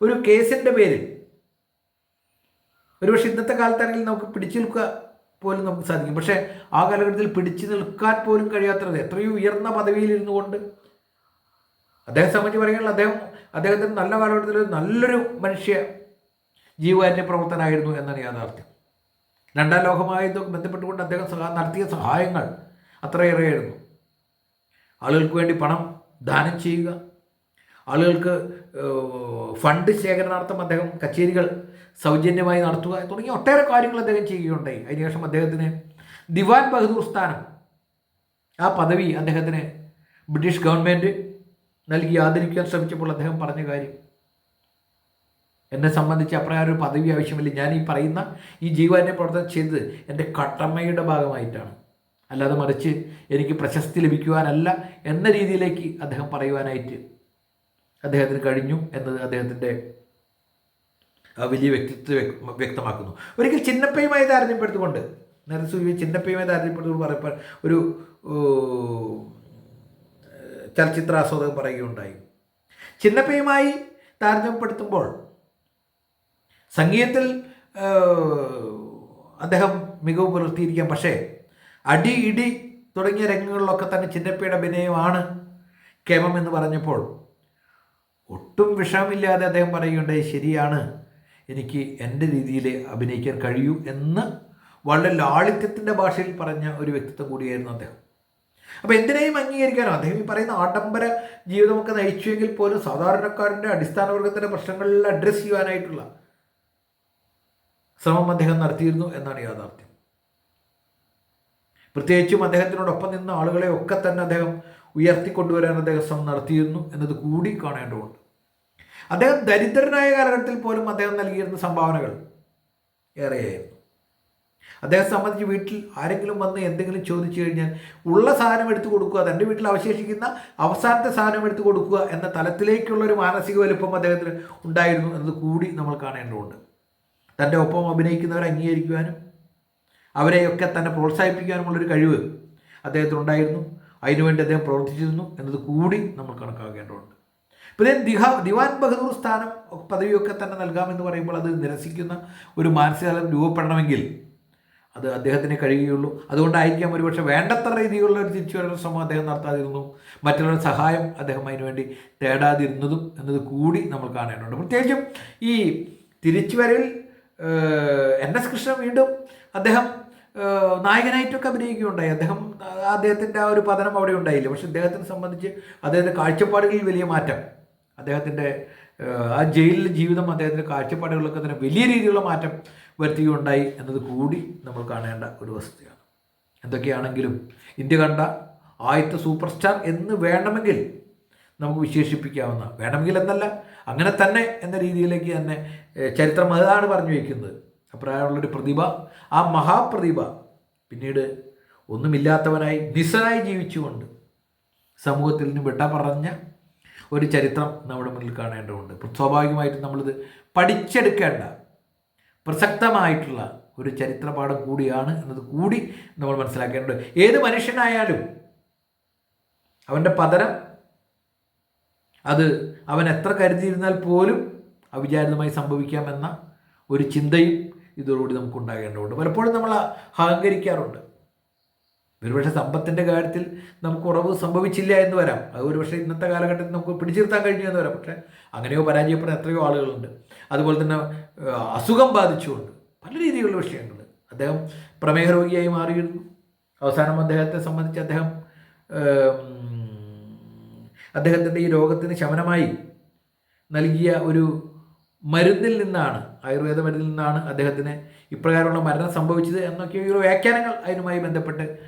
ഒരു കേസിന്റെ പേരിൽ ഒരുപക്ഷെ ഇന്നത്തെ കാലത്താണെങ്കിൽ നമുക്ക് പിടിച്ചു നിൽക്കുക പോലും നമുക്ക് സാധിക്കും. പക്ഷേ ആ കാലഘട്ടത്തിൽ പിടിച്ചു നിൽക്കാൻ പോലും കഴിയാത്തത് എത്രയോ ഉയർന്ന പദവിയിൽ ഇരുന്നു കൊണ്ട് അദ്ദേഹം സംബന്ധിച്ച് പറയുകയാണെങ്കിൽ അദ്ദേഹം അദ്ദേഹത്തിന് നല്ല കാലഘട്ടത്തിൽ നല്ലൊരു മനുഷ്യ ജീവകാരുണ്യ പ്രവർത്തനായിരുന്നു എന്നാണ് യാഥാർത്ഥ്യം. രണ്ടാം ലോകമായതും ബന്ധപ്പെട്ടുകൊണ്ട് അദ്ദേഹം നടത്തിയ സഹായങ്ങൾ അത്രയേറെയായിരുന്നു. ആളുകൾക്ക് വേണ്ടി പണം ദാനം ചെയ്യുക. ആളുകൾക്ക് ഫണ്ട് ശേഖരണാർത്ഥം അദ്ദേഹം കച്ചേരികൾ സൗജന്യമായി നടത്തുക തുടങ്ങിയ ഒട്ടേറെ കാര്യങ്ങൾ അദ്ദേഹം ചെയ്യുകയുണ്ടായി. അതിനുശേഷം അദ്ദേഹത്തിന് ദിവാൻ ബഹദൂർ സ്ഥാനം ആ പദവി അദ്ദേഹത്തിന് ബ്രിട്ടീഷ് ഗവൺമെന്റ് നൽകി ആദരിക്കാൻ ശ്രമിച്ചപ്പോൾ അദ്ദേഹം പറഞ്ഞ കാര്യം. എന്നെ സംബന്ധിച്ച് അപ്രകാരം ഒരു പദവി ആവശ്യമില്ല. ഞാൻ ഈ പറയുന്ന ഈ ജീവനെ പ്രവർത്തനം ചെയ്തത് എന്റെ കടമയുടെ ഭാഗമായിട്ടാണ്. അല്ലാതെ മറിച്ച് എനിക്ക് പ്രശസ്തി ലഭിക്കുവാനല്ല എന്ന രീതിയിലേക്ക് അദ്ദേഹം പറയുവാനായിട്ട് അദ്ദേഹത്തിന് കഴിഞ്ഞു എന്നത് അദ്ദേഹത്തിന്റെ വലിയ വ്യക്തിത്വ വ്യക്ത- വ്യക്തമാക്കുന്നു. ഒരിക്കൽ ചിന്നപ്പയുമായി താരതമ്യപ്പെടുത്തുകൊണ്ട് നേരത്തെ സൂചി ചിന്നപ്പയുമായി താരതമ്യപ്പെടുത്തുകൊണ്ട് പറയപ്പോൾ ഒരു ചലച്ചിത്ര ആസ്വാദകൻ പറയുകയുണ്ടായി. ചിന്നപ്പയുമായി താരതമ്യപ്പെടുത്തുമ്പോൾ സംഗീതത്തിൽ അദ്ദേഹം മികവ് പുലർത്തിയിരിക്കാം. പക്ഷേ അടി ഇടി തുടങ്ങിയ രംഗങ്ങളിലൊക്കെ തന്നെ ചിന്നപ്പയുടെ അഭിനയമാണ് കേമം എന്ന് പറഞ്ഞപ്പോൾ. ഒട്ടും വിഷമില്ലാതെ അദ്ദേഹം പറയുകയുണ്ടായി ശരിയാണ് എനിക്ക് എന്റെ രീതിയിൽ അഭിനയിക്കാൻ കഴിയൂ എന്ന് വളരെ ലാളിത്യത്തിന്റെ ഭാഷയിൽ പറഞ്ഞ ഒരു വ്യക്തിത്വം കൂടിയായിരുന്നു അദ്ദേഹം. അപ്പോൾ എന്തിനേയും അംഗീകരിക്കാനോ അദ്ദേഹം ഈ പറയുന്ന ആഡംബര ജീവിതമൊക്കെ നയിച്ചുവെങ്കിൽ പോലും സാധാരണക്കാരന്റെ അടിസ്ഥാന വർഗത്തിന്റെ പ്രശ്നങ്ങളിൽ അഡ്രസ്സ് ചെയ്യുവാനായിട്ടുള്ള ശ്രമം അദ്ദേഹം നടത്തിയിരുന്നു എന്നാണ് യാഥാർത്ഥ്യം. പ്രത്യേകിച്ചും അദ്ദേഹത്തിനോടൊപ്പം നിന്ന ആളുകളെ ഒക്കെ തന്നെ അദ്ദേഹം ഉയർത്തിക്കൊണ്ടുവരാൻ അദ്ദേഹം ശ്രമം നടത്തിയിരുന്നു എന്നത് കൂടി കാണേണ്ടതുണ്ട്. അദ്ദേഹം ദരിദ്രനായ കാലഘട്ടത്തിൽ പോലും അദ്ദേഹം നൽകിയിരുന്ന സംഭാവനകൾ ഏറെയായിരുന്നു. അദ്ദേഹം സംബന്ധിച്ച് വീട്ടിൽ ആരെങ്കിലും വന്ന് എന്തെങ്കിലും ചോദിച്ചു കഴിഞ്ഞാൽ ഉള്ള സാധനം എടുത്തു കൊടുക്കുക തന്റെ വീട്ടിൽ അവശേഷിക്കുന്ന അവസാനത്തെ സാധനം എടുത്തു കൊടുക്കുക എന്ന തലത്തിലേക്കുള്ള ഒരു മാനസിക വലുപ്പം അദ്ദേഹത്തിന് ഉണ്ടായിരുന്നു എന്നത് കൂടി നമ്മൾ കാണേണ്ടതുണ്ട്. തന്റെ ഒപ്പം അഭിനയിക്കുന്നവരെ അംഗീകരിക്കുവാനും അവരെയൊക്കെ തന്നെ പ്രോത്സാഹിപ്പിക്കാനുമുള്ളൊരു കഴിവ് അദ്ദേഹത്തിനുണ്ടായിരുന്നു. അതിനുവേണ്ടി അദ്ദേഹം പ്രവർത്തിച്ചിരുന്നു എന്നത് കൂടി നമ്മൾ കണക്കാക്കേണ്ടതുണ്ട്. പിന്നെ ദിഹ ദിവാൻ ബഹദൂർ സ്ഥാനം പദവിയൊക്കെ തന്നെ നൽകാമെന്ന് പറയുമ്പോൾ അത് നിരസിക്കുന്ന ഒരു മാനസികതലം രൂപപ്പെടണമെങ്കിൽ അത് അദ്ദേഹത്തിന് കഴിയുകയുള്ളൂ. അതുകൊണ്ടായിരിക്കാം ഒരുപക്ഷെ വേണ്ടത്ര രീതിയിലുള്ള ഒരു തിരിച്ചുവരണ ശ്രമം അദ്ദേഹം നടത്താതിരുന്നു. മറ്റുള്ളവരുടെ സഹായം അദ്ദേഹം അതിനുവേണ്ടി തേടാതിരുന്നതും എന്നത് കൂടി നമ്മൾ കാണേണ്ടതുണ്ട്. പ്രത്യേകിച്ചും ഈ തിരിച്ചുവരവിൽ എൻ എസ് കൃഷ്ണൻ വീണ്ടും അദ്ദേഹം നായകനായിട്ടൊക്കെ അഭിനയിക്കുകയുണ്ടായി. അദ്ദേഹം അദ്ദേഹത്തിന്റെ ആ ഒരു പതനം അവിടെ ഉണ്ടായില്ല. പക്ഷെ അദ്ദേഹത്തിനെ സംബന്ധിച്ച് അദ്ദേഹത്തിന്റെ കാഴ്ചപ്പാടുകളിൽ വലിയ മാറ്റം. അദ്ദേഹത്തിന്റെ ആ ജയിലിലെ ജീവിതം അദ്ദേഹത്തിന്റെ കാഴ്ചപ്പാടുകളിലൊക്കെ തന്നെ വലിയ രീതിയിലുള്ള മാറ്റം വരുത്തുകയുണ്ടായി എന്നത് കൂടി നമ്മൾ കാണേണ്ട ഒരു വസ്തുതയാണ്. എന്തൊക്കെയാണെങ്കിലും ഇന്ത്യ കണ്ട ആദ്യത്തെ സൂപ്പർ സ്റ്റാർ എന്ന് വേണമെങ്കിൽ നമുക്ക് വിശേഷിപ്പിക്കാവുന്ന വേണമെങ്കിൽ എന്നല്ല അങ്ങനെ തന്നെ എന്ന രീതിയിലേക്ക് തന്നെ ചരിത്രം അതാണ് പറഞ്ഞു വയ്ക്കുന്നത്. അപ്രായമുള്ളൊരു പ്രതിഭ ആ മഹാപ്രതിഭ പിന്നീട് ഒന്നുമില്ലാത്തവനായി നിസ്സനായി ജീവിച്ചുകൊണ്ട് സമൂഹത്തിൽ നിന്ന് വിട്ട പറഞ്ഞ ഒരു ചരിത്രം നമ്മുടെ മുന്നിൽ കാണേണ്ടതുണ്ട്. സ്വാഭാവികമായിട്ടും നമ്മളിത് പഠിച്ചെടുക്കേണ്ട പ്രസക്തമായിട്ടുള്ള ഒരു ചരിത്രപാഠം കൂടിയാണ് എന്നത് കൂടി നമ്മൾ മനസ്സിലാക്കേണ്ടത് ഏത് മനുഷ്യനായാലും അവന്റെ പതനം അത് അവൻ എത്ര കരുതിയിരുന്നാൽ പോലും അവിചാരിതമായി സംഭവിക്കാമെന്ന ഒരു ചിന്തയും ഇതോടുകൂടി നമുക്ക് ഉണ്ടാകേണ്ടതുണ്ട് പലപ്പോഴും നമ്മൾ അഹങ്കരിക്കാറുണ്ട്. ഒരുപക്ഷെ സമ്പത്തിന്റെ കാര്യത്തിൽ നമുക്ക് കുറവ് സംഭവിച്ചില്ല എന്ന് വരാം. അത് ഒരുപക്ഷെ ഇന്നത്തെ കാലഘട്ടത്തിൽ നമുക്ക് പിടിച്ചിരുത്താൻ കഴിഞ്ഞു എന്ന് വരാം. പക്ഷേ അങ്ങനെയോ പരാജയപ്പെടുന്ന എത്രയോ ആളുകളുണ്ട്. അതുപോലെ തന്നെ അസുഖം ബാധിച്ചുകൊണ്ട് പല രീതിയിലുള്ള വിഷയങ്ങൾ അദ്ദേഹം പ്രമേഹ രോഗിയായി മാറിയിരുന്നു. അവസാനം അദ്ദേഹത്തെ സംബന്ധിച്ച് അദ്ദേഹം അദ്ദേഹത്തിന്റെ ഈ രോഗത്തിന് ശമനമായി നൽകിയ ഒരു മരുന്നിൽ നിന്നാണ് ആയുർവേദ മരുന്നിൽ നിന്നാണ് അദ്ദേഹത്തിന് ഇപ്രകാരമുള്ള മരണം സംഭവിച്ചത് എന്നൊക്കെ ഒരു വ്യാഖ്യാനങ്ങൾ അതിനുമായി ബന്ധപ്പെട്ട്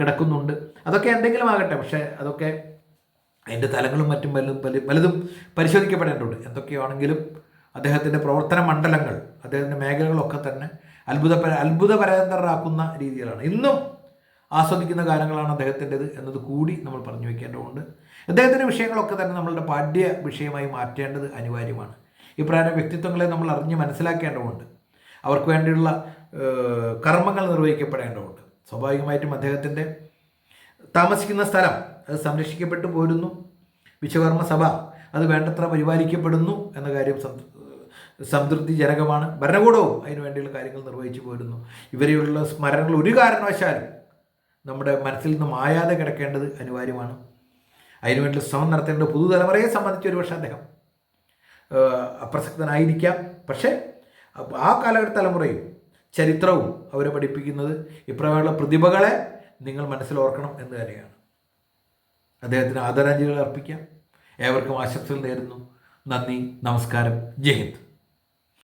കിടക്കുന്നുണ്ട്. അതൊക്കെ എന്തെങ്കിലും ആകട്ടെ പക്ഷേ അതൊക്കെ അതിന്റെ തലങ്ങളും മറ്റും പലതും പല- പലതും പരിശോധിക്കപ്പെടേണ്ടതുണ്ട്. എന്തൊക്കെയാണെങ്കിലും അദ്ദേഹത്തിന്റെ പ്രവർത്തന മണ്ഡലങ്ങൾ അദ്ദേഹത്തിന്റെ മേഖലകളൊക്കെ തന്നെ അത്ഭുത അത്ഭുതപരന്തരാക്കുന്ന രീതിയിലാണ്. ഇന്നും ആസ്വദിക്കുന്ന ഗാനങ്ങളാണ് അദ്ദേഹത്തിന്റെത് എന്നത് കൂടി നമ്മൾ പറഞ്ഞു വയ്ക്കേണ്ടതുണ്ട്. അദ്ദേഹത്തിന്റെ വിഷയങ്ങളൊക്കെ തന്നെ നമ്മളുടെ പാഠ്യ വിഷയമായി മാറ്റേണ്ടത് അനിവാര്യമാണ്. ഇപ്രകാരം വ്യക്തിത്വങ്ങളെ നമ്മൾ അറിഞ്ഞ് മനസ്സിലാക്കേണ്ടതുണ്ട്. അവർക്ക് വേണ്ടിയുള്ള കർമ്മങ്ങൾ നിർവഹിക്കപ്പെടേണ്ടതുണ്ട്. സ്വാഭാവികമായിട്ടും അദ്ദേഹത്തിന്റെ താമസിക്കുന്ന സ്ഥലം അത് സംരക്ഷിക്കപ്പെട്ടു പോരുന്നു. വിശ്വകർമ്മ സഭ അത് വേണ്ടത്ര പരിപാലിക്കപ്പെടുന്നു എന്ന കാര്യം സംതൃപ്തിജനകമാണ്. ഭരണകൂടവും അതിനു വേണ്ടിയുള്ള കാര്യങ്ങൾ നിർവഹിച്ചു പോരുന്നു. ഇവരെയുള്ള സ്മരണകൾ ഒരു കാരണവശാലും നമ്മുടെ മനസ്സിൽ നിന്ന് മായാതെ കിടക്കേണ്ടത് അനിവാര്യമാണ്. അതിനുവേണ്ടി ശ്രമം നടത്തേണ്ട പുതുതലമുറയെ സംബന്ധിച്ച് ഒരുപക്ഷെ അദ്ദേഹം അപ്രസക്തനായിരിക്കാം. പക്ഷേ ആ കാലഘട്ട തലമുറയും ചരിത്രവും അവരെ പഠിപ്പിക്കുന്നത് ഇപ്രകാരമുള്ള പ്രതിഭകളെ നിങ്ങൾ മനസ്സിലോർക്കണം എന്ന് തന്നെയാണ്. അദ്ദേഹത്തിന് ആദരാഞ്ജലികൾ അർപ്പിക്കാം. ഏവർക്കും ആശംസകൾ നേരുന്നു. നന്ദി നമസ്കാരം. ജയ് ഹിന്ദ്.